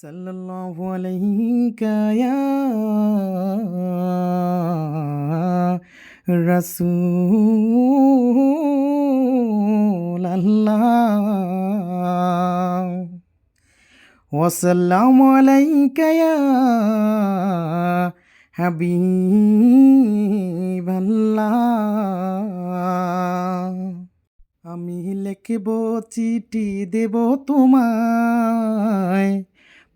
صلى الله عليك يا رسول الله والسلام عليك يا حبيب الله আমি লিখব চিঠি দেব তোমায়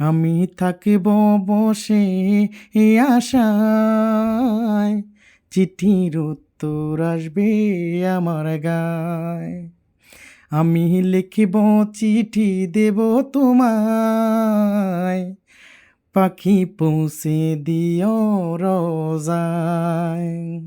আমি থাকব বসে এ আশায়। চিঠির উত্তর আসবে আমার গায়। আমি লিখিব চিঠি দেব তোমায়। পাখি পৌঁছে দিও রোজায়।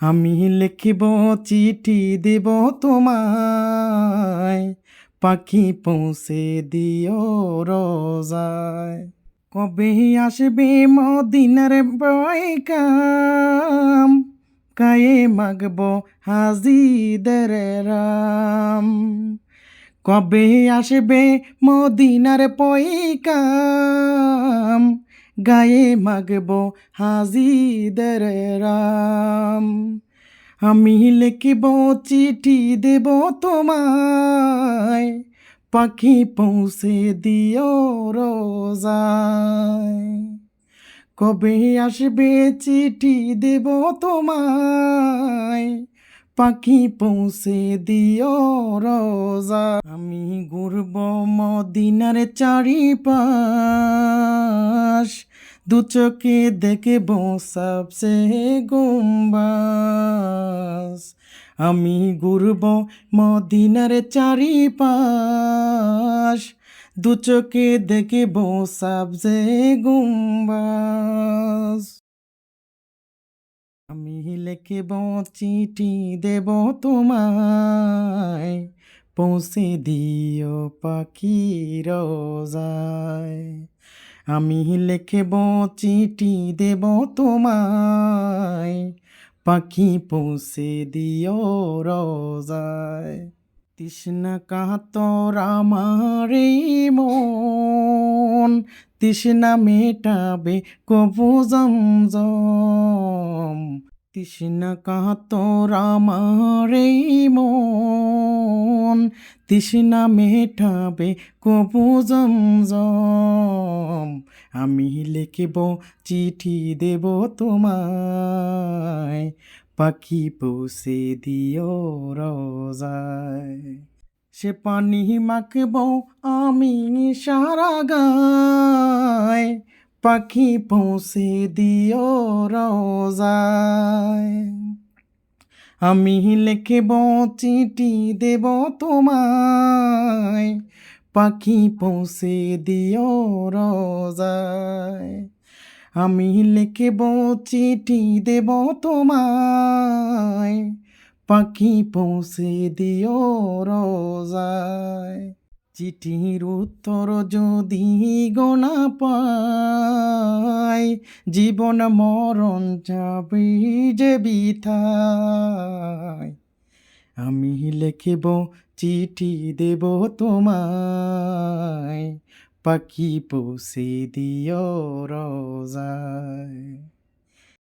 আমি লিখিব চিঠি দেব তোমায়। পাখি পৌঁছে দিও রোজায়। কবে আসবে মদিনার বয়কাম কায়ে মাগব হাজিদের রাম। কবে আসবে মদিনার পয়কাম গায়ে মাগব হাজিদের রাম। আমি লিখিব চিঠি দেব তোমায়। পাখি পৌঁছে দিও রোজায়। কবে আসবে চিঠি দেব তোমায়? পাখি পৌঁছে দিও রোজা আমি ঘুরব মদিনার চারিপাশ। দু চোখে দেখব সবসে গুম্বাস। আমি ঘুরব মদিনার চারিপাশ। দু চোখে দেখব সবসে গুম্বাস। আমি লিখব চিঠি দেব তোমায়। পৌঁছে দিও পাখি রোজায়। আমি লিখব চিঠি দেব তোমায়। পাখি পৌঁছে দিও রোজায়। তৃষ্ণা কাতর আমার মন। তৃষ্ণা মেটাবে কবু জমজম। তৃষ্ণা কাতর আমার মন। তৃষ্ণা মেটাবে কবু জমজম। আমি লিখব, চিঠি দেব তোমায়। পাখি পৌঁছে দিও রোজায়। সে পানি মাখব, আমি সারা গায়। পাখি পৌঁছে দিও রোজায়। আমি লিখব, চিঠি দেব তোমায়। পাখি পৌঁছে দিও রোজায়। আমি লিখব চিঠি দেব তোমায়। পাখি পৌঁছে দিও রোজায়। চিঠির উত্তর যদি গোনা পায়, জীবন মরণ যাবে যে বিথায়। আমি লেখেব চিঠি দেব তোমায়। পাখি পৌঁছে দিয় রোজায়।